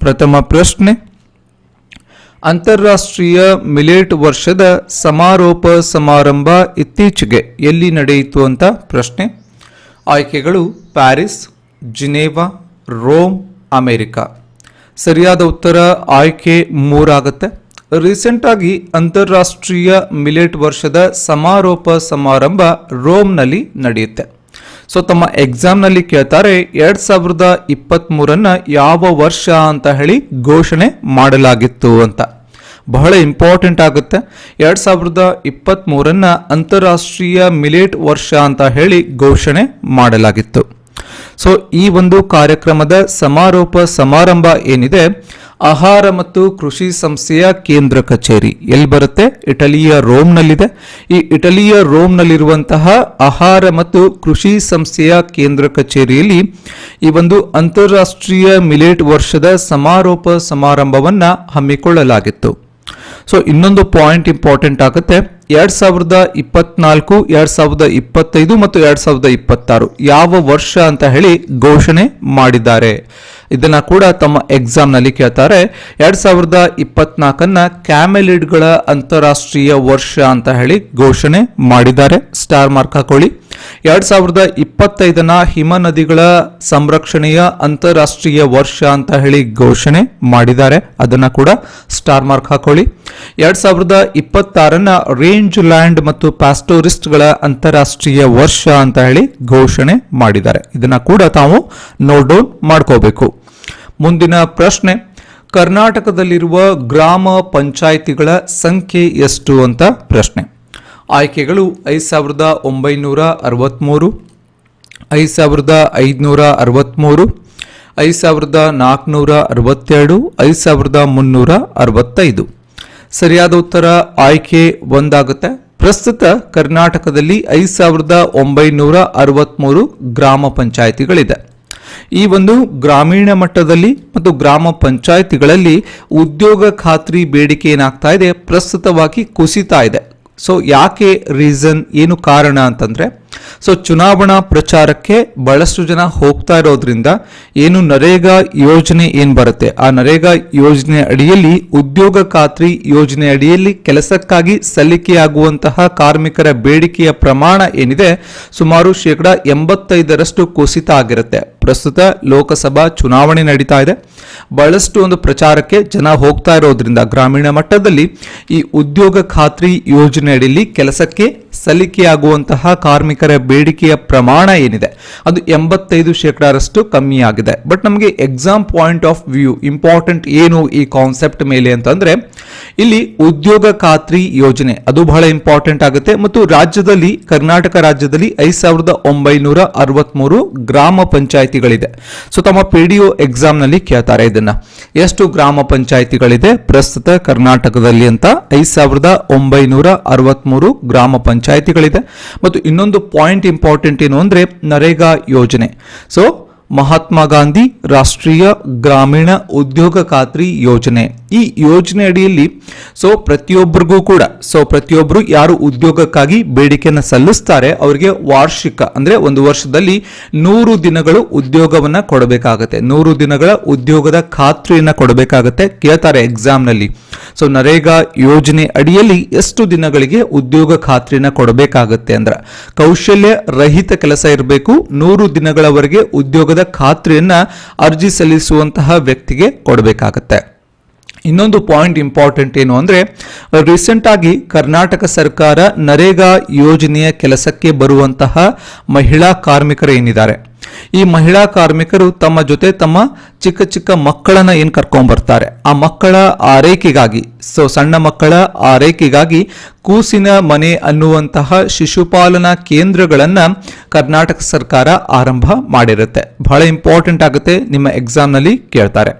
ಪ್ರಥಮ ಪ್ರಶ್ನೆ. ಅಂತಾರಾಷ್ಟ್ರೀಯ ಮಿಲೇಟ್ ವರ್ಷದ ಸಮಾರೋಪ ಸಮಾರಂಭ ಇತ್ತೀಚೆಗೆ ಎಲ್ಲಿ ನಡೆಯಿತು ಅಂತ ಪ್ರಶ್ನೆ. ಆಯ್ಕೆಗಳು ಪ್ಯಾರಿಸ್, ಜಿನೇವಾ, ರೋಮ್, ಅಮೆರಿಕ. ಸರಿಯಾದ ಉತ್ತರ ಆಯ್ಕೆ ಮೂರಾಗುತ್ತೆ. ರೀಸೆಂಟಾಗಿ ಅಂತಾರಾಷ್ಟ್ರೀಯ ಮಿಲೆಟ್ ವರ್ಷದ ಸಮಾರೋಪ ಸಮಾರಂಭ ರೋಮ್ನಲ್ಲಿ ನಡೆಯುತ್ತೆ. ಸೊ ತಮ್ಮ ಎಕ್ಸಾಮ್ನಲ್ಲಿ ಕೇಳ್ತಾರೆ ಎರಡ್ ಸಾವಿರದ ಇಪ್ಪತ್ತ್ಮೂರನ್ನ ಯಾವ ವರ್ಷ ಅಂತ ಹೇಳಿ ಘೋಷಣೆ ಮಾಡಲಾಗಿತ್ತು ಅಂತ. ಬಹಳ ಇಂಪಾರ್ಟೆಂಟ್ ಆಗುತ್ತೆ. ಎರಡು ಸಾವಿರದ ಇಪ್ಪತ್ತ್ಮೂರನ್ನ ಅಂತಾರಾಷ್ಟ್ರೀಯ ಮಿಲೇಟ್ ವರ್ಷ ಅಂತ ಹೇಳಿ ಘೋಷಣೆ ಮಾಡಲಾಗಿತ್ತು. ಸೊ ಈ ಒಂದು ಕಾರ್ಯಕ್ರಮದ ಸಮಾರೋಪ ಸಮಾರಂಭ ಏನಿದೆ ಆಹಾರ ಮತ್ತು ಕೃಷಿ ಸಂಸ್ಥೆಯ ಕೇಂದ್ರ ಕಚೇರಿ. ಎಲ್ಲಿ ಬರುತ್ತೆ? ಇಟಲಿಯ ರೋಮ್ನಲ್ಲಿದೆ. ಈ ಇಟಲಿಯ ರೋಮ್ನಲ್ಲಿರುವಂತಹ ಆಹಾರ ಮತ್ತು ಕೃಷಿ ಸಂಸ್ಥೆಯ ಕೇಂದ್ರ ಕಚೇರಿಯಲ್ಲಿ ಈ ಒಂದು ಅಂತಾರಾಷ್ಟ್ರೀಯ ಮಿಲೇಟ್ ವರ್ಷದ ಸಮಾರೋಪ ಸಮಾರಂಭವನ್ನು ಹಮ್ಮಿಕೊಳ್ಳಲಾಗಿತ್ತು. ಸೊ ಇನ್ನೊಂದು ಪಾಯಿಂಟ್ ಇಂಪಾರ್ಟೆಂಟ್ ಆಗುತ್ತೆ. ಎರಡ್ ಸಾವಿರದ ಇಪ್ಪತ್ನಾಲ್ಕು, ಎರಡ್ ಸಾವಿರದ ಇಪ್ಪತ್ತೈದು ಮತ್ತು ಎರಡ್ ಸಾವಿರದ ಇಪ್ಪತ್ತಾರು ಯಾವ ವರ್ಷ ಅಂತ ಹೇಳಿ ಘೋಷಣೆ ಮಾಡಿದ್ದಾರೆ. ಇದನ್ನ ಕೂಡ ತಮ್ಮ ಎಕ್ಸಾಮ್ನಲ್ಲಿ ಕೇಳ್ತಾರೆ. ಎರಡ್ ಸಾವಿರದ ಇಪ್ಪತ್ನಾಲ್ಕನ್ನ ಕ್ಯಾಮೆಲಿಡ್ಗಳ ಅಂತಾರಾಷ್ಟ್ರೀಯ ವರ್ಷ ಅಂತ ಹೇಳಿ ಘೋಷಣೆ ಮಾಡಿದ್ದಾರೆ. ಸ್ಟಾರ್ ಮಾರ್ಕ್ ಹಾಕೊಳ್ಳಿ. ಎರಡ್ ಸಾವಿರದ ಇಪ್ಪತ್ತೈದನ ಹಿಮ ನದಿಗಳ ಸಂರಕ್ಷಣೆಯ ಅಂತಾರಾಷ್ಟ್ರೀಯ ವರ್ಷ ಅಂತ ಹೇಳಿ ಘೋಷಣೆ ಮಾಡಿದ್ದಾರೆ. ಅದನ್ನ ಕೂಡ ಸ್ಟಾರ್ ಮಾರ್ಕ್ ಹಾಕೊಳ್ಳಿ. ಎರಡ್ ಸಾವಿರದ ಇಪ್ಪತ್ತಾರನ ರೇಂಜ್ ಲ್ಯಾಂಡ್ ಮತ್ತು ಪ್ಯಾಸ್ಟೋರಿಸ್ಟ್ಗಳ ಅಂತಾರಾಷ್ಟ್ರೀಯ ವರ್ಷ ಅಂತ ಹೇಳಿ ಘೋಷಣೆ ಮಾಡಿದ್ದಾರೆ. ಇದನ್ನ ಕೂಡ ತಾವು ನೋಟ್ ಡೌನ್ ಮಾಡ್ಕೋಬೇಕು. ಮುಂದಿನ ಪ್ರಶ್ನೆ, ಕರ್ನಾಟಕದಲ್ಲಿರುವ ಗ್ರಾಮ ಪಂಚಾಯಿತಿಗಳ ಸಂಖ್ಯೆ ಎಷ್ಟು ಅಂತ ಪ್ರಶ್ನೆ. ಆಯ್ಕೆಗಳು ಐದು ಸಾವಿರದ ಒಂಬೈನೂರ ಅರವತ್ತ್ಮೂರು ಐದು ಸಾವಿರದ ಐದುನೂರ ಅರವತ್ತ್ಮೂರು ಐದು ಸಾವಿರದ ನಾಲ್ಕುನೂರ ಅರವತ್ತೆರಡು, ಐದು ಸಾವಿರದ ಮುನ್ನೂರ ಅರವತ್ತೈದು. ಸರಿಯಾದ ಉತ್ತರ ಆಯ್ಕೆ ಒಂದಾಗುತ್ತೆ. ಪ್ರಸ್ತುತ ಕರ್ನಾಟಕದಲ್ಲಿ ಐದು ಸಾವಿರದ ಒಂಬೈನೂರ ಅರವತ್ತ್ಮೂರು ಗ್ರಾಮ ಪಂಚಾಯಿತಿಗಳಿದೆ. ಈ ಒಂದು ಗ್ರಾಮೀಣ ಮಟ್ಟದಲ್ಲಿ ಮತ್ತು ಗ್ರಾಮ ಪಂಚಾಯಿತಿಗಳಲ್ಲಿ ಉದ್ಯೋಗ ಖಾತ್ರಿ ಬೇಡಿಕೆ ಏನಾಗ್ತಾ ಇದೆ, ಪ್ರಸ್ತುತವಾಗಿ ಕುಸಿತಾ ಇದೆ. ಸೊ ಯಾಕೆ ರೀಸನ್ ಏನು ಕಾರಣ ಅಂತಂದ್ರೆ ಸೊ ಚುನಾವಣಾ ಪ್ರಚಾರಕ್ಕೆ ಬಹಳಷ್ಟು ಜನ ಹೋಗ್ತಾ ಇರೋದ್ರಿಂದ ಏನು ನರೇಗಾ ಯೋಜನೆ ಏನು ಬರುತ್ತೆ? ಆ ನರೇಗಾ ಯೋಜನೆ ಅಡಿಯಲ್ಲಿ, ಉದ್ಯೋಗ ಖಾತ್ರಿ ಯೋಜನೆ ಅಡಿಯಲ್ಲಿ ಕೆಲಸಕ್ಕಾಗಿ ಸಲ್ಲಿಕೆಯಾಗುವಂತಹ ಕಾರ್ಮಿಕರ ಬೇಡಿಕೆಯ ಪ್ರಮಾಣ ಏನಿದೆ, ಸುಮಾರು ಶೇಕಡ ಎಂಬತ್ತೈದರಷ್ಟು ಕುಸಿತ ಆಗಿರುತ್ತೆ. ಪ್ರಸ್ತುತ ಲೋಕಸಭಾ ಚುನಾವಣೆ ನಡೀತಾ ಇದೆ. ಬಹಳಷ್ಟು ಒಂದು ಪ್ರಚಾರಕ್ಕೆ ಜನ ಹೋಗ್ತಾ ಇರೋದ್ರಿಂದ ಗ್ರಾಮೀಣ ಮಟ್ಟದಲ್ಲಿ ಈ ಉದ್ಯೋಗ ಖಾತ್ರಿ ಯೋಜನೆ ಅಡಿಯಲ್ಲಿ ಕೆಲಸಕ್ಕೆ ಸಲ್ಲಿಕೆಯಾಗುವಂತಹ ಕಾರ್ಮಿಕರ ಬೇಡಿಕೆಯ ಪ್ರಮಾಣ ಏನಿದೆ? ಅದು ಎಂಬತ್ತೈದು ಶೇಕಡಾರಷ್ಟು ಕಮ್ಮಿಯಾಗಿದೆ. ಬಟ್ ನಮಗೆ exam point of view important ಏನು ಈ ಕಾನ್ಸೆಪ್ಟ್ ಮೇಲೆ ಅಂತಂದ್ರೆ, ಇಲ್ಲಿ ಉದ್ಯೋಗ ಖಾತ್ರಿ ಯೋಜನೆ ಅದು ಬಹಳ ಇಂಪಾರ್ಟೆಂಟ್ ಆಗುತ್ತೆ. ಮತ್ತು ರಾಜ್ಯದಲ್ಲಿ, ಕರ್ನಾಟಕ ರಾಜ್ಯದಲ್ಲಿ ಐದು ಸಾವಿರದ ಒಂಬೈನೂರ ಅರವತ್ಮೂರು ಗ್ರಾಮ ಪಂಚಾಯಿತಿಗಳಿದೆ. ಸೊ ತಮ್ಮ ಪಿ ಡಿ ಎಕ್ಸಾಮ್ನಲ್ಲಿ ಕೇಳ್ತಾರೆ ಇದನ್ನ. ಎಷ್ಟು ಗ್ರಾಮ ಪಂಚಾಯಿತಿಗಳಿದೆ? ಪ್ರಸ್ತುತ ಕರ್ನಾಟಕದಲ್ಲಿ ಅಂತ ಐದು ಸಾವಿರದ ಒಂಬೈನೂರ ಅರವತ್ಮೂರು ಗ್ರಾಮ ಪಂಚಾಯಿತಿಗಳಿದೆ. ಮತ್ತು ಇನ್ನೊಂದು ಪಾಯಿಂಟ್ ಇಂಪಾರ್ಟೆಂಟ್ ಏನು ಅಂದರೆ ನರೇಗಾ ಯೋಜನೆ. ಸೊ ಮಹಾತ್ಮ ಗಾಂಧಿ ರಾಷ್ಟ್ರೀಯ ಗ್ರಾಮೀಣ ಉದ್ಯೋಗ ಖಾತ್ರಿ ಯೋಜನೆ. ಈ ಯೋಜನೆ ಅಡಿಯಲ್ಲಿ ಸೊ ಪ್ರತಿಯೊಬ್ಬರಿಗೂ ಕೂಡ, ಸೊ ಪ್ರತಿಯೊಬ್ಬರು ಯಾರು ಉದ್ಯೋಗಕ್ಕಾಗಿ ಬೇಡಿಕೆಯನ್ನು ಸಲ್ಲಿಸ್ತಾರೆ, ಅವರಿಗೆ ವಾರ್ಷಿಕ ಅಂದ್ರೆ ಒಂದು ವರ್ಷದಲ್ಲಿ ನೂರು ದಿನಗಳು ಉದ್ಯೋಗವನ್ನ ಕೊಡಬೇಕಾಗತ್ತೆ. ನೂರು ದಿನಗಳ ಉದ್ಯೋಗದ ಖಾತ್ರಿಯನ್ನ ಕೊಡಬೇಕಾಗತ್ತೆ ಕೇಳ್ತಾರೆ ಎಕ್ಸಾಮ್ನಲ್ಲಿ. ಸೊ ನರೇಗಾ ಯೋಜನೆ ಅಡಿಯಲ್ಲಿ ಎಷ್ಟು ದಿನಗಳಿಗೆ ಉದ್ಯೋಗ ಖಾತ್ರಿನ ಕೊಡಬೇಕಾಗತ್ತೆ ಅಂದ್ರೆ, ಕೌಶಲ್ಯ ರಹಿತ ಕೆಲಸ ಇರಬೇಕು, ನೂರು ದಿನಗಳವರೆಗೆ ಉದ್ಯೋಗದ ಖಾತ್ರಿಯನ್ನ ಅರ್ಜಿ ಸಲ್ಲಿಸುವಂತಹ ವ್ಯಕ್ತಿಗೆ ಕೊಡಬೇಕಾಗತ್ತೆ. ಇನ್ನೊಂದು ಪಾಯಿಂಟ್ ಇಂಪಾರ್ಟೆಂಟ್ ಏನು ಅಂದ್ರೆ ರೀಸೆಂಟ್ ಆಗಿ ಕರ್ನಾಟಕ ಸರ್ಕಾರ ನರೇಗಾ ಯೋಜನೆಯ ಕೆಲಸಕ್ಕೆ ಬರುವಂತಹ ಮಹಿಳಾ ಕಾರ್ಮಿಕರು ಏನಿದ್ದಾರೆ? ಈ ಮಹಿಳಾ ಕಾರ್ಮಿಕರು ತಮ್ಮ ಜೊತೆ ತಮ್ಮ ಚಿಕ್ಕ ಚಿಕ್ಕ ಮಕ್ಕಳನ್ನ ಏನ್ ಕರ್ಕೊಂಡ್ಬರ್ತಾರೆ ಆ ಮಕ್ಕಳ ಆರೈಕೆಗಾಗಿ, ಸೊ ಸಣ್ಣ ಮಕ್ಕಳ ಆರೈಕೆಗಾಗಿ ಕೂಸಿನ ಮನೆ ಅನ್ನುವಂತಹ ಶಿಶುಪಾಲನಾ ಕೇಂದ್ರಗಳನ್ನ ಕರ್ನಾಟಕ ಸರ್ಕಾರ ಆರಂಭ ಮಾಡಿರುತ್ತೆ. ಬಹಳ ಇಂಪಾರ್ಟೆಂಟ್ ಆಗುತ್ತೆ, ನಿಮ್ಮ ಎಕ್ಸಾಮ್ನಲ್ಲಿ ಕೇಳ್ತಾರೆ.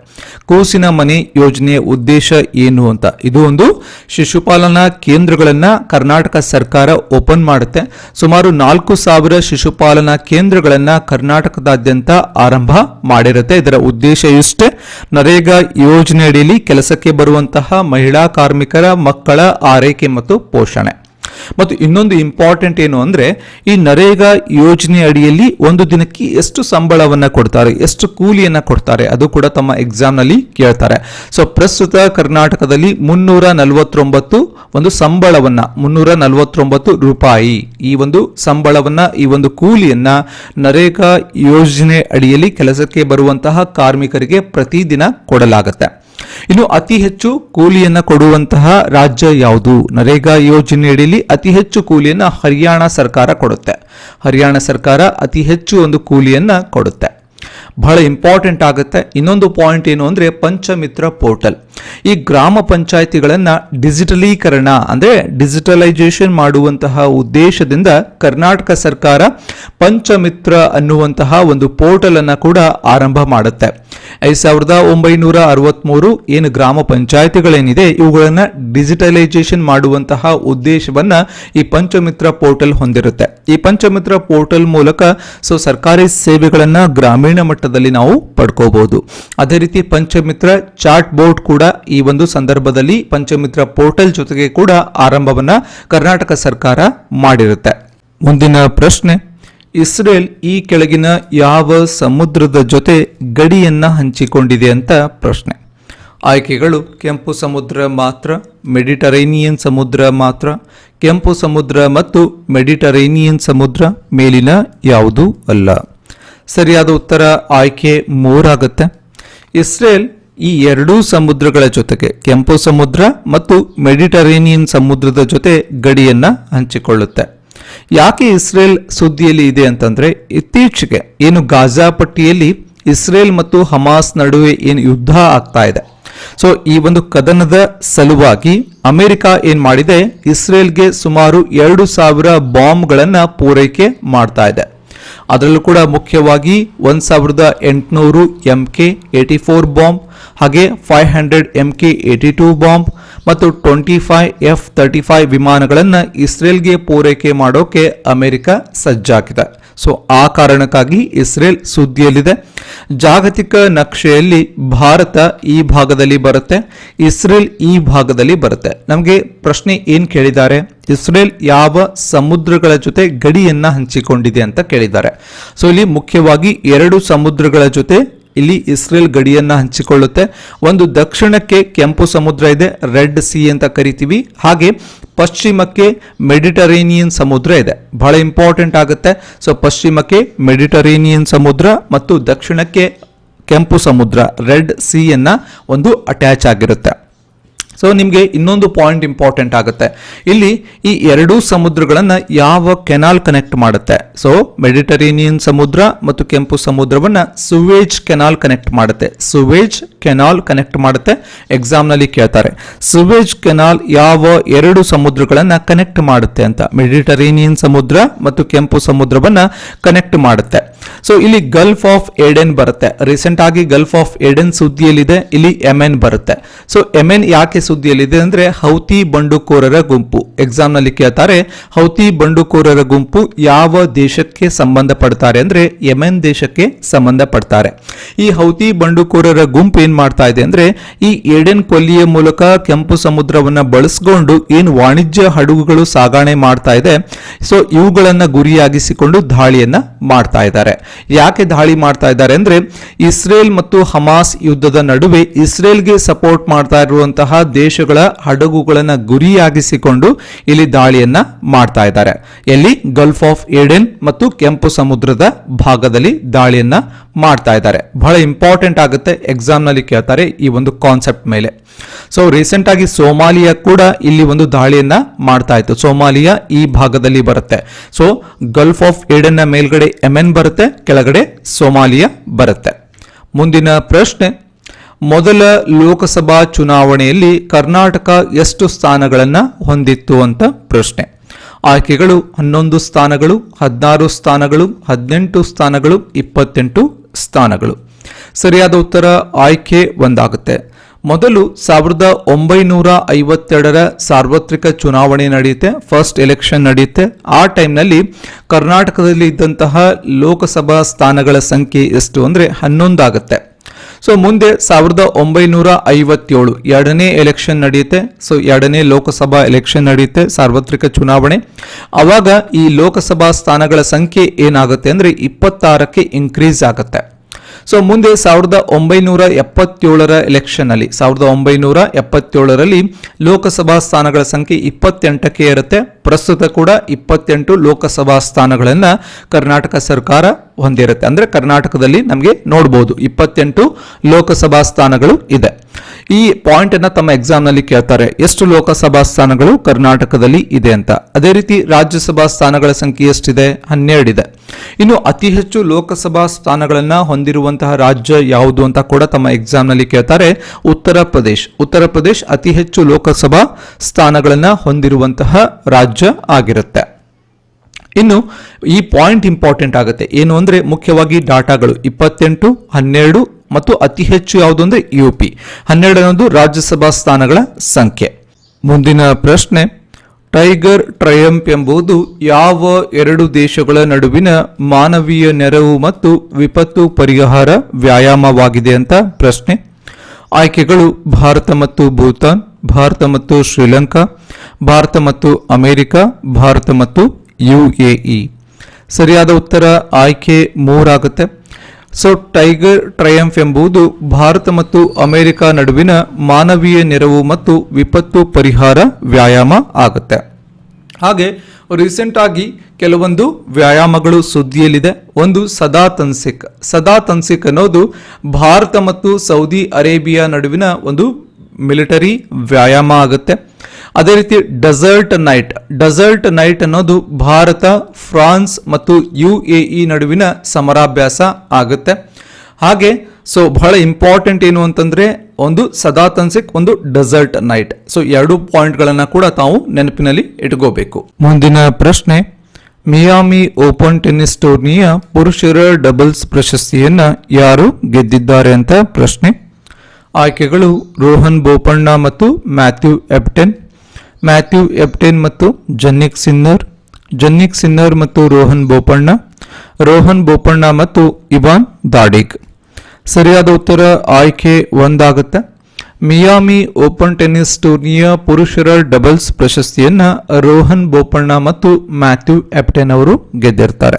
ಕೂಸಿನ ಮನೆ ಯೋಜನೆಯ ಉದ್ದೇಶ ಏನು ಅಂತ? ಇದು ಒಂದು ಶಿಶುಪಾಲನಾ ಕೇಂದ್ರಗಳನ್ನ ಕರ್ನಾಟಕ ಸರ್ಕಾರ ಓಪನ್ ಮಾಡುತ್ತೆ. ಸುಮಾರು ನಾಲ್ಕು ಸಾವಿರ ಶಿಶುಪಾಲನಾ ಕೇಂದ್ರಗಳನ್ನ ಕರ್ನಾಟಕದಾದ್ಯಂತ ಆರಂಭ ಮಾಡಿರುತ್ತೆ. ಇದರ ಉದ್ದೇಶ ಇಷ್ಟೇ, ನರೇಗಾ ಯೋಜನೆ ಅಡಿಯಲ್ಲಿ ಕೆಲಸಕ್ಕೆ ಬರುವಂತಹ ಮಹಿಳಾ ಕಾರ್ಮಿಕರ ಮಕ್ಕಳ ಆರೈಕೆ ಮತ್ತು ಪೋಷಣೆ. ಮತ್ತು ಇನ್ನೊಂದು ಇಂಪಾರ್ಟೆಂಟ್ ಏನು ಅಂದರೆ, ಈ ನರೇಗಾ ಯೋಜನೆ ಅಡಿಯಲ್ಲಿ ಒಂದು ದಿನಕ್ಕೆ ಎಷ್ಟು ಸಂಬಳವನ್ನು ಕೊಡ್ತಾರೆ, ಎಷ್ಟು ಕೂಲಿಯನ್ನು ಕೊಡ್ತಾರೆ, ಅದು ಕೂಡ ತಮ್ಮ ಎಕ್ಸಾಮ್ನಲ್ಲಿ ಕೇಳ್ತಾರೆ. ಸೊ ಪ್ರಸ್ತುತ ಕರ್ನಾಟಕದಲ್ಲಿ ಮುನ್ನೂರ ನಲವತ್ತೊಂಬತ್ತು ಒಂದು ಸಂಬಳವನ್ನು, ಮುನ್ನೂರ ನಲವತ್ತೊಂಬತ್ತು ರೂಪಾಯಿ ಈ ಒಂದು ಸಂಬಳವನ್ನು, ಈ ಒಂದು ಕೂಲಿಯನ್ನು ನರೇಗಾ ಯೋಜನೆ ಅಡಿಯಲ್ಲಿ ಕೆಲಸಕ್ಕೆ ಬರುವಂತಹ ಕಾರ್ಮಿಕರಿಗೆ ಪ್ರತಿದಿನ ಕೊಡಲಾಗುತ್ತೆ. ಇನ್ನು ಅತಿ ಹೆಚ್ಚು ಕೂಲಿಯನ್ನ ಕೊಡುವಂತಹ ರಾಜ್ಯ ಯಾವುದು? ನರೇಗಾ ಯೋಜನೆಯಡಿಯಲ್ಲಿ ಅತಿ ಹೆಚ್ಚು ಕೂಲಿಯನ್ನ ಹರಿಯಾಣ ಸರ್ಕಾರ ಕೊಡುತ್ತೆ. ಹರಿಯಾಣ ಸರ್ಕಾರ ಅತಿ ಹೆಚ್ಚು ಒಂದು ಕೂಲಿಯನ್ನ ಕೊಡುತ್ತೆ. ಬಹಳ ಇಂಪಾರ್ಟೆಂಟ್ ಆಗುತ್ತೆ. ಇನ್ನೊಂದು ಪಾಯಿಂಟ್ ಏನು ಅಂದ್ರೆ ಪಂಚಮಿತ್ರ ಪೋರ್ಟಲ್ ಈ ಗ್ರಾಮ ಪಂಚಾಯಿತಿಗಳನ್ನ ಡಿಜಿಟಲೀಕರಣ ಅಂದ್ರೆ ಡಿಜಿಟಲೈಸೇಷನ್ ಮಾಡುವಂತಹ ಉದ್ದೇಶದಿಂದ ಕರ್ನಾಟಕ ಸರ್ಕಾರ ಪಂಚಮಿತ್ರ ಅನ್ನುವಂತಹ ಒಂದು ಪೋರ್ಟಲ್ ಅನ್ನ ಕೂಡ ಆರಂಭ ಮಾಡುತ್ತೆ. ಐದು ಸಾವಿರದ ಒಂಬೈನೂರ ಅರವತ್ಮೂರು ಏನು ಗ್ರಾಮ ಪಂಚಾಯಿತಿಗಳೇನಿದೆ, ಇವುಗಳನ್ನ ಡಿಜಿಟಲೈಸೇಷನ್ ಮಾಡುವಂತಹ ಉದ್ದೇಶವನ್ನ ಈ ಪಂಚಮಿತ್ರ ಪೋರ್ಟಲ್ ಹೊಂದಿರುತ್ತೆ. ಈ ಪಂಚಮಿತ್ರ ಪೋರ್ಟಲ್ ಮೂಲಕ ಸೊ ಸರ್ಕಾರಿ ಸೇವೆಗಳನ್ನ ಗ್ರಾಮೀಣ ಮಟ್ಟದಲ್ಲಿ ನಾವು ಪಡ್ಕೋಬಹುದು ಅದೇ ರೀತಿ ಪಂಚಮಿತ್ರ ಚಾಟ್ ಬೋರ್ಡ್ ಕೂಡ ಈ ಒಂದು ಸಂದರ್ಭದಲ್ಲಿ ಪಂಚಮಿತ್ರ ಪೋರ್ಟಲ್ ಜೊತೆಗೆ ಕೂಡ ಆರಂಭವನ್ನ ಕರ್ನಾಟಕ ಸರ್ಕಾರ ಮಾಡಿರುತ್ತೆ. ಮುಂದಿನ ಪ್ರಶ್ನೆ, ಇಸ್ರೇಲ್ ಈ ಕೆಳಗಿನ ಯಾವ ಸಮುದ್ರದ ಜೊತೆ ಗಡಿಯನ್ನ ಹಂಚಿಕೊಂಡಿದೆ ಅಂತ ಪ್ರಶ್ನೆ. ಆಯ್ಕೆಗಳು, ಕೆಂಪು ಸಮುದ್ರ ಮಾತ್ರ, ಮೆಡಿಟರೇನಿಯನ್ ಸಮುದ್ರ ಮಾತ್ರ, ಕೆಂಪು ಸಮುದ್ರ ಮತ್ತು ಮೆಡಿಟರೇನಿಯನ್ ಸಮುದ್ರ ಮೇಲಿನ ಯಾವುದೂ ಅಲ್ಲ. ಸರಿಯಾದ ಉತ್ತರ ಆಯ್ಕೆ ಮೂರಾಗುತ್ತೆ. ಇಸ್ರೇಲ್ ಈ ಎರಡೂ ಸಮುದ್ರಗಳ ಜೊತೆಗೆ ಕೆಂಪು ಸಮುದ್ರ ಮತ್ತು ಮೆಡಿಟರೇನಿಯನ್ ಸಮುದ್ರದ ಜೊತೆ ಗಡಿಯನ್ನ ಹಂಚಿಕೊಳ್ಳುತ್ತೆ. ಯಾಕೆ ಇಸ್ರೇಲ್ ಸುದ್ದಿಯಲ್ಲಿ ಇದೆ ಅಂತಂದ್ರೆ, ಇತ್ತೀಚೆಗೆ ಏನು ಗಾಜಾ ಪಟ್ಟಿಯಲ್ಲಿ ಇಸ್ರೇಲ್ ಮತ್ತು ಹಮಾಸ್ ನಡುವೆ ಏನು ಯುದ್ಧ ಆಗ್ತಾ ಇದೆ. ಸೊ, ಈ ಒಂದು ಕದನದ ಸಲುವಾಗಿ ಅಮೆರಿಕ ಏನ್ ಮಾಡಿದೆ, ಇಸ್ರೇಲ್ಗೆ ಸುಮಾರು ಎರಡು ಸಾವಿರ ಬಾಂಬ್ಗಳನ್ನ ಪೂರೈಕೆ ಮಾಡ್ತಾ ಇದೆ. ಅದರಲ್ಲೂ ಕೂಡ ಮುಖ್ಯವಾಗಿ ಒಂದು ಸಾವಿರದ ಎಂಟುನೂರು M K eighty four bomb ಹಾಗೆ five hundred M K eighty two bomb ಮತ್ತು twenty five F thirty five ವಿಮಾನಗಳನ್ನು ಇಸ್ರೇಲ್ಗೆ ಪೂರೈಕೆ ಮಾಡೋಕೆ ಅಮೆರಿಕ ಸಜ್ಜಾಗಿದೆ ಸೊ ಆ ಕಾರಣಕ್ಕಾಗಿ ಇಸ್ರೇಲ್ ಸುದ್ದಿಯಲ್ಲಿದೆ. ಜಾಗತಿಕ ನಕ್ಷೆಯಲ್ಲಿ ಭಾರತ ಈ ಭಾಗದಲ್ಲಿ ಬರುತ್ತೆ, ಇಸ್ರೇಲ್ ಈ ಭಾಗದಲ್ಲಿ ಬರುತ್ತೆ. ನಮಗೆ ಪ್ರಶ್ನೆ ಏನು ಕೇಳಿದ್ದಾರೆ? ಇಸ್ರೇಲ್ ಯಾವ ಸಮುದ್ರಗಳ ಜೊತೆ ಗಡಿಯನ್ನು ಹಂಚಿಕೊಂಡಿದೆ ಅಂತ ಕೇಳಿದ್ದಾರೆ. ಸೊ ಇಲ್ಲಿ ಮುಖ್ಯವಾಗಿ ಎರಡು ಸಮುದ್ರಗಳ ಜೊತೆ ಇಲ್ಲಿ ಇಸ್ರೇಲ್ ಗಡಿಯನ್ನ ಹಂಚಿಕೊಳ್ಳುತ್ತೆ. ಒಂದು ದಕ್ಷಿಣಕ್ಕೆ ಕೆಂಪು ಸಮುದ್ರ ಇದೆ, ರೆಡ್ ಸಿ ಅಂತ ಕರಿತೀವಿ. ಹಾಗೆ ಪಶ್ಚಿಮಕ್ಕೆ ಮೆಡಿಟರೇನಿಯನ್ ಸಮುದ್ರ ಇದೆ. ಬಹಳ ಇಂಪಾರ್ಟೆಂಟ್ ಆಗುತ್ತೆ. ಸೊ ಪಶ್ಚಿಮಕ್ಕೆ ಮೆಡಿಟರೇನಿಯನ್ ಸಮುದ್ರ ಮತ್ತು ದಕ್ಷಿಣಕ್ಕೆ ಕೆಂಪು ಸಮುದ್ರ, ರೆಡ್ ಸಿ ಅನ್ನ ಒಂದು ಅಟ್ಯಾಚ್ ಆಗಿರುತ್ತೆ. ಸೊ ನಿಮಗೆ ಇನ್ನೊಂದು ಪಾಯಿಂಟ್ ಇಂಪಾರ್ಟೆಂಟ್ ಆಗುತ್ತೆ. ಇಲ್ಲಿ ಈ ಎರಡೂ ಸಮುದ್ರಗಳನ್ನು ಯಾವ ಕೆನಾಲ್ ಕನೆಕ್ಟ್ ಮಾಡುತ್ತೆ? ಸೊ ಮೆಡಿಟರೇನಿಯನ್ ಸಮುದ್ರ ಮತ್ತು ಕೆಂಪು ಸಮುದ್ರವನ್ನ ಸುವೇಜ್ ಕೆನಾಲ್ ಕನೆಕ್ಟ್ ಮಾಡುತ್ತೆ. ಸುವೇಜ್ ಕೆನಾಲ್ ಕನೆಕ್ಟ್ ಮಾಡುತ್ತೆ. ಎಕ್ಸಾಮ್ನಲ್ಲಿ ಕೇಳ್ತಾರೆ. ಸುವೇಜ್ ಕೆನಾಲ್ ಯಾವ ಎರಡು ಸಮುದ್ರಗಳನ್ನು ಕನೆಕ್ಟ್ ಮಾಡುತ್ತೆ ಅಂತ? ಮೆಡಿಟರೇನಿಯನ್ ಸಮುದ್ರ ಮತ್ತು ಕೆಂಪು ಸಮುದ್ರವನ್ನ ಕನೆಕ್ಟ್ ಮಾಡುತ್ತೆ. ಸೊ ಇಲ್ಲಿ ಗಲ್ಫ್ ಆಫ್ ಏಡೆನ್ ಬರುತ್ತೆ. ರೀಸೆಂಟ್ ಆಗಿ ಗಲ್ಫ್ ಆಫ್ ಏಡೆನ್ ಸುದ್ದಿಯಲ್ಲಿದೆ. ಇಲ್ಲಿ ಎಮೆನ್ ಬರುತ್ತೆ. ಸೊ ಎಮೆನ್ ಯಾಕೆ ಸುದ್ದಿಯಲ್ಲಿದೆ ಅಂದ್ರೆ ಹೌತಿ ಬಂಡುಕೋರರ ಗುಂಪು. ಎಕ್ಸಾಮ್ನಲ್ಲಿ ಕೇಳ್ತಾರೆ, ಹೌತಿ ಬಂಡುಕೋರರ ಗುಂಪು ಯಾವ ದೇಶಕ್ಕೆ ಸಂಬಂಧಪಡ್ತಾರೆ ಅಂದ್ರೆ ಯಮೆನ್ ದೇಶಕ್ಕೆ ಸಂಬಂಧಪಡ್ತಾರೆ. ಈ ಹೌತಿ ಬಂಡುಕೋರರ ಗುಂಪು ಏನ್ ಮಾಡ್ತಾ ಇದೆ ಅಂದ್ರೆ ಈ ಏಡೆನ್ ಕೊಲ್ಲಿಯ ಮೂಲಕ ಕೆಂಪು ಸಮುದ್ರವನ್ನ ಬಳಸ್ಕೊಂಡು ಏನು ವಾಣಿಜ್ಯ ಹಡಗುಗಳು ಸಾಗಾಣೆ ಮಾಡ್ತಾ ಇದೆ. ಸೊ ಇವುಗಳನ್ನ ಗುರಿಯಾಗಿಸಿಕೊಂಡು ದಾಳಿಯನ್ನ ಮಾಡ್ತಾ ಇದ್ದಾರೆ. ಯಾಕೆ ದಾಳಿ ಮಾಡ್ತಾ ಇದ್ದಾರೆ ಅಂದ್ರೆ ಇಸ್ರೇಲ್ ಮತ್ತು ಹಮಾಸ್ ಯುದ್ಧದ ನಡುವೆ ಇಸ್ರೇಲ್ಗೆ ಸಪೋರ್ಟ್ ಮಾಡ್ತಾ ಇರುವಂತಹ ದೇಶಗಳ ಹಡಗುಗಳನ್ನು ಗುರಿಯಾಗಿಸಿಕೊಂಡು ಇಲ್ಲಿ ದಾಳಿಯನ್ನ ಮಾಡ್ತಾ ಇದ್ದಾರೆ. ಎಲ್ಲಿ ಗಲ್ಫ್ ಆಫ್ ಏಡೆನ್ ಮತ್ತು ಕೆಂಪು ಸಮುದ್ರದ ಭಾಗದಲ್ಲಿ ದಾಳಿಯನ್ನ ಮಾಡ್ತಾ ಇದ್ದಾರೆ. ಬಹಳ ಇಂಪಾರ್ಟೆಂಟ್ ಆಗುತ್ತೆ ಎಕ್ಸಾಮ್ನಲ್ಲಿ ಕೇಳ್ತಾರೆ ಈ ಒಂದು ಕಾನ್ಸೆಪ್ಟ್ ಮೇಲೆ. ಸೊ ರೀಸೆಂಟ್ ಆಗಿ ಸೋಮಾಲಿಯಾ ಕೂಡ ಇಲ್ಲಿ ಒಂದು ದಾಳಿಯನ್ನ ಮಾಡ್ತಾ ಇತ್ತು. ಸೋಮಾಲಿಯಾ ಈ ಭಾಗದಲ್ಲಿ ಬರುತ್ತೆ. ಸೊ ಗಲ್ಫ್ ಆಫ್ ಏಡನ್ನ ಮೇಲ್ಗಡೆ ಎಮೆನ್ ಬರುತ್ತೆ, ಕೆಳಗಡೆ ಸೋಮಾಲಿಯಾ ಬರುತ್ತೆ. ಮುಂದಿನ ಪ್ರಶ್ನೆ ಮೊದಲ ಲೋಕಸಭಾ ಚುನಾವಣೆಯಲ್ಲಿ ಕರ್ನಾಟಕ ಎಷ್ಟು ಸ್ಥಾನಗಳನ್ನು ಹೊಂದಿತ್ತು ಅಂತ ಪ್ರಶ್ನೆ. ಆಯ್ಕೆಗಳು ಹನ್ನೊಂದು ಸ್ಥಾನಗಳು, ಹದಿನಾರು ಸ್ಥಾನಗಳು, ಹದಿನೆಂಟು ಸ್ಥಾನಗಳು, ಇಪ್ಪತ್ತೆಂಟು ಸ್ಥಾನಗಳು. ಸರಿಯಾದ ಉತ್ತರ ಆಯ್ಕೆ ಒಂದಾಗುತ್ತೆ. ಮೊದಲು ಸಾವಿರದ ಒಂಬೈನೂರ ಐವತ್ತೆರಡರ ಸಾರ್ವತ್ರಿಕ ಚುನಾವಣೆ ನಡೆಯುತ್ತೆ ಫಸ್ಟ್ ಎಲೆಕ್ಷನ್ ನಡೆಯುತ್ತೆ. ಆ ಟೈಮ್ನಲ್ಲಿ ಕರ್ನಾಟಕದಲ್ಲಿ ಇದ್ದಂತಹ ಲೋಕಸಭಾ ಸ್ಥಾನಗಳ ಸಂಖ್ಯೆ ಎಷ್ಟು ಅಂದರೆ ಹನ್ನೊಂದಾಗುತ್ತೆ. ಸೊ ಮುಂದೆ ಸಾವಿರದ ಒಂಬೈನೂರ ಐವತ್ತೇಳು ಎರಡನೇ ಎಲೆಕ್ಷನ್ ನಡೆಯುತ್ತೆ. ಸೊ ಎರಡನೇ ಲೋಕಸಭಾ ಎಲೆಕ್ಷನ್ ನಡೆಯುತ್ತೆ, ಸಾರ್ವತ್ರಿಕ ಚುನಾವಣೆ. ಅವಾಗ ಈ ಲೋಕಸಭಾ ಸ್ಥಾನಗಳ ಸಂಖ್ಯೆ ಏನಾಗುತ್ತೆ ಅಂದರೆ ಇಪ್ಪತ್ತಾರಕ್ಕೆ ಇನ್ಕ್ರೀಸ್ ಆಗುತ್ತೆ. ಸೊ ಮುಂದೆ ಸಾವಿರದ ಒಂಬೈನೂರ ಎಪ್ಪತ್ತೇಳರ ಎಲೆಕ್ಷನ್ ಅಲ್ಲಿ, ಸಾವಿರದ ಒಂಬೈನೂರ ಎಪ್ಪತ್ತೇಳರಲ್ಲಿ ಲೋಕಸಭಾ ಸ್ಥಾನಗಳ ಸಂಖ್ಯೆ ಇಪ್ಪತ್ತೆಂಟಕ್ಕೆ ಇರುತ್ತೆ ಪ್ರಸ್ತುತ ಕೂಡ ಇಪ್ಪತ್ತೆಂಟು ಲೋಕಸಭಾ ಸ್ಥಾನಗಳನ್ನು ಕರ್ನಾಟಕ ಸರ್ಕಾರ ಹೊಂದಿರುತ್ತೆ. ಅಂದರೆ ಕರ್ನಾಟಕದಲ್ಲಿ ನಮಗೆ ನೋಡ್ಬೋದು ಇಪ್ಪತ್ತೆಂಟು ಲೋಕಸಭಾ ಸ್ಥಾನಗಳು ಇದೆ. ಈ ಪಾಯಿಂಟ್ ಅನ್ನ ತಮ್ಮ ಎಕ್ಸಾಮ್ನಲ್ಲಿ ಕೇಳ್ತಾರೆ, ಎಷ್ಟು ಲೋಕಸಭಾ ಸ್ಥಾನಗಳು ಕರ್ನಾಟಕದಲ್ಲಿ ಇದೆ ಅಂತ. ಅದೇ ರೀತಿ ರಾಜ್ಯಸಭಾ ಸ್ಥಾನಗಳ ಸಂಖ್ಯೆ ಎಷ್ಟಿದೆ? ಹನ್ನೆರಡಿದೆ. ಇನ್ನು ಅತಿ ಹೆಚ್ಚು ಲೋಕಸಭಾ ಸ್ಥಾನಗಳನ್ನು ಹೊಂದಿರುವಂತಹ ರಾಜ್ಯ ಯಾವುದು ಅಂತ ಕೂಡ ತಮ್ಮ ಎಕ್ಸಾಮ್ನಲ್ಲಿ ಕೇಳ್ತಾರೆ, ಉತ್ತರ ಪ್ರದೇಶ. ಉತ್ತರ ಪ್ರದೇಶ ಅತಿ ಹೆಚ್ಚು ಲೋಕಸಭಾ ಸ್ಥಾನಗಳನ್ನು ಹೊಂದಿರುವಂತಹ ರಾಜ್ಯ ಆಗಿರುತ್ತೆ. ಇನ್ನು ಈ ಪಾಯಿಂಟ್ ಇಂಪಾರ್ಟೆಂಟ್ ಆಗುತ್ತೆ. ಏನು ಅಂದ್ರೆ ಮುಖ್ಯವಾಗಿ ಡಾಟಾಗಳು ಇಪ್ಪತ್ತೆಂಟು, ಹನ್ನೆರಡು ಮತ್ತು ಅತಿ ಹೆಚ್ಚು ಯಾವುದು ಅಂದ್ರೆ ಯು ಪಿ ಹನ್ನೆರಡು ಅನ್ನೋದು ರಾಜ್ಯಸಭಾ ಸ್ಥಾನಗಳ ಸಂಖ್ಯೆ. ಮುಂದಿನ ಪ್ರಶ್ನೆ, ಟೈಗರ್ ಟ್ರಯಂಪ್ ಎಂಬುದು ಯಾವ ಎರಡು ದೇಶಗಳ ನಡುವಿನ ಮಾನವೀಯ ನೆರವು ಮತ್ತು ವಿಪತ್ತು ಪರಿಹಾರ ವ್ಯಾಯಾಮವಾಗಿದೆ ಅಂತ ಪ್ರಶ್ನೆ. ಆಯ್ಕೆಗಳು ಭಾರತ ಮತ್ತು ಭೂತಾನ್. ಭಾರತ ಮತ್ತು ಶ್ರೀಲಂಕಾ, ಭಾರತ ಮತ್ತು ಅಮೆರಿಕ, ಭಾರತ ಮತ್ತು ಯುಎಇ ಸರಿಯಾದ ಉತ್ತರ ಆಯ್ಕೆ ಮೂರಾಗುತ್ತೆ. ಸೊ, ಟೈಗರ್ ಟ್ರಯಂಫ್ ಎಂಬುದು ಭಾರತ ಮತ್ತು ಅಮೆರಿಕ ನಡುವಿನ ಮಾನವೀಯ ನೆರವು ಮತ್ತು ವಿಪತ್ತು ಪರಿಹಾರ ವ್ಯಾಯಾಮ ಆಗುತ್ತೆ. ಹಾಗೆ, ರೀಸೆಂಟ್ ಆಗಿ ಕೆಲವೊಂದು ವ್ಯಾಯಾಮಗಳು ಸುದ್ದಿಯಲ್ಲಿದೆ. ಒಂದು ಸದಾ ತನ್ಸಿಕ್ ಸದಾ ತನ್ಸಿಕ್ ಅನ್ನೋದು ಭಾರತ ಮತ್ತು ಸೌದಿ ಅರೇಬಿಯಾ ನಡುವಿನ ಒಂದು ಮಿಲಿಟರಿ ವ್ಯಾಯಾಮ ಆಗುತ್ತೆ. ಅದೇ ರೀತಿ ಡೆಸರ್ಟ್ ನೈಟ್. ಡೆಸರ್ಟ್ ನೈಟ್ ಅನ್ನೋದು ಭಾರತ, ಫ್ರಾನ್ಸ್ ಮತ್ತು ಯು ಎ ಇ ನಡುವಿನ ಸಮರಾಭ್ಯಾಸ ಆಗುತ್ತೆ. ಹಾಗೆ, ಸೊ ಬಹಳ ಇಂಪಾರ್ಟೆಂಟ್ ಏನು ಅಂತಂದ್ರೆ ಒಂದು ಸದಾ ತನ್ಸಿಕ್ ಒಂದು ಡೆಸರ್ಟ್ ನೈಟ್. ಸೊ ಎರಡು ಪಾಯಿಂಟ್ಗಳನ್ನು ಕೂಡ ತಾವು ನೆನಪಿನಲ್ಲಿ ಇಟ್ಕೋಬೇಕು. ಮುಂದಿನ ಪ್ರಶ್ನೆ, ಮಿಯಾಮಿ ಓಪನ್ ಟೆನ್ನಿಸ್ ಟೂರ್ನಿಯ ಪುರುಷರ ಡಬಲ್ಸ್ ಪ್ರಶಸ್ತಿಯನ್ನ ಯಾರು ಗೆದ್ದಿದ್ದಾರೆ ಅಂತ ಪ್ರಶ್ನೆ. ಆಯ್ಕೆಗಳು ರೋಹನ್ ಬೋಪಣ್ಣ ಮತ್ತು ಮ್ಯಾಥ್ಯೂ ಎಪ್ಟೆನ್. ಮ್ಯಾಥ್ಯೂ ಎಪ್ಟೆನ್ ಮತ್ತು ಜನ್ನಿಕ್ ಸಿನ್ನರ್. ಜನ್ನಿಕ್ ಸಿನ್ನರ್ ಮತ್ತು ರೋಹನ್ ಬೋಪಣ್ಣ. ರೋಹನ್ ಬೋಪಣ್ಣ ಮತ್ತು ಇವಾನ್ ದಾಡಿಗ್ ಸರಿಯಾದ ಉತ್ತರ ಆಯ್ಕೆ ಒಂದಾಗುತ್ತೆ. ಮಿಯಾಮಿ ಓಪನ್ ಟೆನ್ನಿಸ್ ಟೂರ್ನಿಯ ಪುರುಷರ ಡಬಲ್ಸ್ ಪ್ರಶಸ್ತಿಯನ್ನ ರೋಹನ್ ಬೋಪಣ್ಣ ಮತ್ತು ಮ್ಯಾಥ್ಯೂ ಎಪ್ಟೆನ್ ಅವರು ಗೆದ್ದಿರ್ತಾರೆ.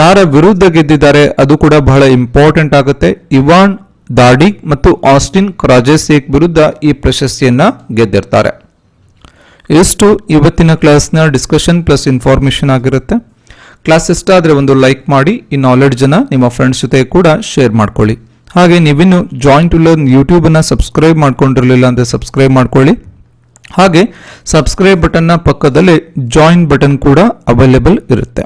ಯಾರ ವಿರುದ್ಧ ಗೆದ್ದಿದ್ದಾರೆ ಅದು ಕೂಡ ಬಹಳ ಇಂಪಾರ್ಟೆಂಟ್ ಆಗುತ್ತೆ. ಇವಾನ್ ದಾಡಿಗ್ ಮತ್ತು ಆಸ್ಟಿನ್ ಕ್ರಾಜೆಸೇಕ್ ವಿರುದ್ಧ ಈ ಪ್ರಶಸ್ತಿಯನ್ನು ಗೆದ್ದಿರ್ತಾರೆ. ಇಷ್ಟು ಇವತ್ತಿನ ಕ್ಲಾಸ್ನ ಡಿಸ್ಕಷನ್ ಪ್ಲಸ್ ಇನ್ಫಾರ್ಮೇಷನ್ ಆಗಿರುತ್ತೆ. ಕ್ಲಾಸ್ ಇಷ್ಟ ಆದರೆ ಒಂದು ಲೈಕ್ ಮಾಡಿ, ಈ ನಾಲೆಡ್ಜನ್ನು ನಿಮ್ಮ ಫ್ರೆಂಡ್ಸ್ ಜೊತೆ ಕೂಡ ಶೇರ್ ಮಾಡ್ಕೊಳ್ಳಿ. ಹಾಗೆ ನೀವಿನ್ನು ಜಾಯಿಂಟ್ ಟು ಲರ್ನ್ ಯೂಟ್ಯೂಬನ್ನು ಸಬ್ಸ್ಕ್ರೈಬ್ ಮಾಡ್ಕೊಂಡಿರಲಿಲ್ಲ ಅಂದರೆ ಸಬ್ಸ್ಕ್ರೈಬ್ ಮಾಡ್ಕೊಳ್ಳಿ. ಹಾಗೆ ಸಬ್ಸ್ಕ್ರೈಬ್ ಬಟನ್ನ ಪಕ್ಕದಲ್ಲಿ ಜಾಯಿನ್ ಬಟನ್ ಕೂಡ ಅವೈಲೇಬಲ್ ಇರುತ್ತೆ.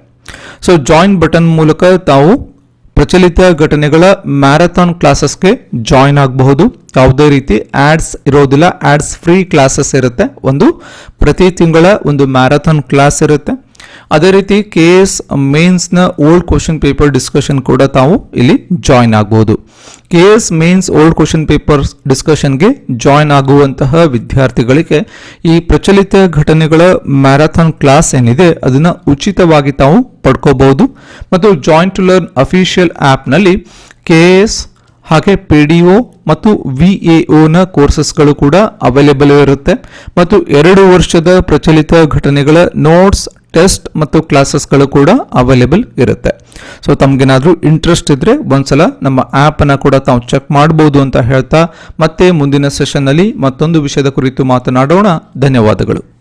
ಸೊ ಜಾಯಿನ್ ಬಟನ್ ಮೂಲಕ ತಾವು ಪ್ರಚಲಿತ ಘಟನೆಗಳ ಮ್ಯಾರಥಾನ್ ಕ್ಲಾಸಸ್ಗೆ ಜಾಯಿನ್ ಆಗಬಹುದು. ಯಾವುದೇ ರೀತಿ ಆಡ್ಸ್ ಇರೋದಿಲ್ಲ. ಆಡ್ಸ್ ಫ್ರೀ ಕ್ಲಾಸಸ್ ಇರುತ್ತೆ. ಒಂದು ಪ್ರತಿ ತಿಂಗಳ ಒಂದು ಮ್ಯಾರಥಾನ್ ಕ್ಲಾಸ್ ಇರುತ್ತೆ. ಅದೇ ರೀತಿ ಕೆ ಎಸ್ ಮೇನ್ಸ್ನ ಓಲ್ಡ್ ಕ್ವಶನ್ ಪೇಪರ್ ಡಿಸ್ಕಷನ್ ಕೂಡ ತಾವು ಇಲ್ಲಿ ಜಾಯಿನ್ ಆಗಬಹುದು. K S mains old question paper ಡಿಸ್ಕಷನ್ಗೆ join ಆಗುವಂತಹ ವಿದ್ಯಾರ್ಥಿಗಳಿಗೆ ಈ ಪ್ರಚಲಿತ ಘಟನೆಗಳ ಮ್ಯಾರಥಾನ್ ಕ್ಲಾಸ್ ಏನಿದೆ ಅದನ್ನು ಉಚಿತವಾಗಿ ತಾವು ಪಡ್ಕೋಬಹುದು. ಮತ್ತು ಜಾಯಿನ್ ಟು ಲರ್ನ್ ಅಫಿಷಿಯಲ್ ಆ್ಯಪ್ನಲ್ಲಿ ಕೆ ಎಸ್ ಹಾಗೆ ಪಿ ಡಿ ಒ ಮತ್ತು ವಿ ಎ ಒನ ಕೋರ್ಸಸ್ಗಳು ಕೂಡ ಅವೈಲೇಬಲ್ ಇರುತ್ತೆ. ಮತ್ತು ಎರಡು ವರ್ಷದ ಪ್ರಚಲಿತ ಘಟನೆಗಳ ನೋಟ್ಸ್ ಟೆಸ್ಟ್ ಮತ್ತು ಕ್ಲಾಸಸ್ಗಳು ಕೂಡ ಅವೈಲೇಬಲ್ ಇರುತ್ತೆ. ಸೊ ತಮಗೇನಾದರೂ ಇಂಟ್ರೆಸ್ಟ್ ಇದ್ದರೆ ಒಂದ್ಸಲ ನಮ್ಮ ಆ್ಯಪನ್ನು ಕೂಡ ತಾವು ಚೆಕ್ ಮಾಡ್ಬೋದು ಅಂತ ಹೇಳ್ತಾ ಮತ್ತೆ ಮುಂದಿನ ಸೆಷನ್ನಲ್ಲಿ ಮತ್ತೊಂದು ವಿಷಯದ ಕುರಿತು ಮಾತನಾಡೋಣ. ಧನ್ಯವಾದಗಳು.